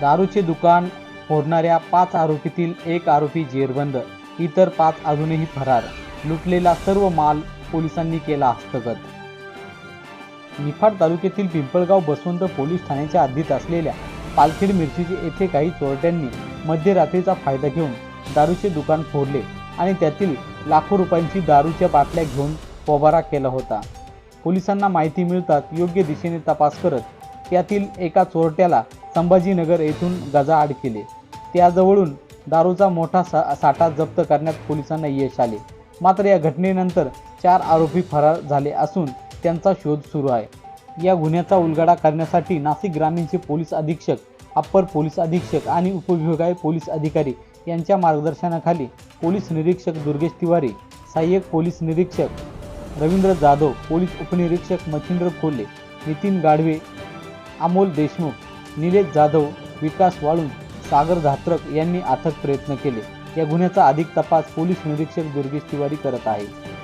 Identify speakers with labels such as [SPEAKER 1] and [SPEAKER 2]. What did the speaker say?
[SPEAKER 1] दारूचे दुकान फोडणाऱ्या पाच आरोपीतील एक आरोपी जेरबंद इतर पाच अजूनही फरार. लुटलेला सर्व माल पोलिसांनी केला हस्तगत. निफाड तालुक्यातील पिंपळगाव बसवंत पोलीस ठाण्याच्या हद्दीत असलेल्या पालखेड मिरचीचे येथे काही चोरट्यांनी मध्यरात्रीचा फायदा घेऊन दारूचे दुकान फोडले आणि त्यातील लाखो रुपयांची दारूच्या बाटल्या घेऊन पोबारा केला होता. पोलिसांना माहिती मिळताच योग्य दिशेने तपास करत त्यातील एका चोरट्याला संभाजीनगर येथून गजाआड केले. त्याजवळून दारूचा मोठा सा साठा जप्त करण्यात पोलिसांना यश आले. मात्र या घटनेनंतर चार आरोपी फरार झाले असून त्यांचा शोध सुरू आहे. या गुन्ह्याचा उलगडा करण्यासाठी नाशिक ग्रामीणचे पोलीस अधीक्षक अप्पर पोलीस अधीक्षक आणि उपविभागीय पोलीस अधिकारी यांच्या मार्गदर्शनाखाली पोलीस निरीक्षक दुर्गेश तिवारी सहाय्यक पोलीस निरीक्षक रवींद्र जाधव पोलीस उपनिरीक्षक मच्छिंद्र कोल्हे नितीन गाढवे अमोल देशमुख निलेश जाधव विकास वाळून सागर धात्रक यांनी अथक प्रयत्न केले. या गुन्ह्याचा अधिक तपास पोलीस निरीक्षक दुर्गेश तिवारी करत आहे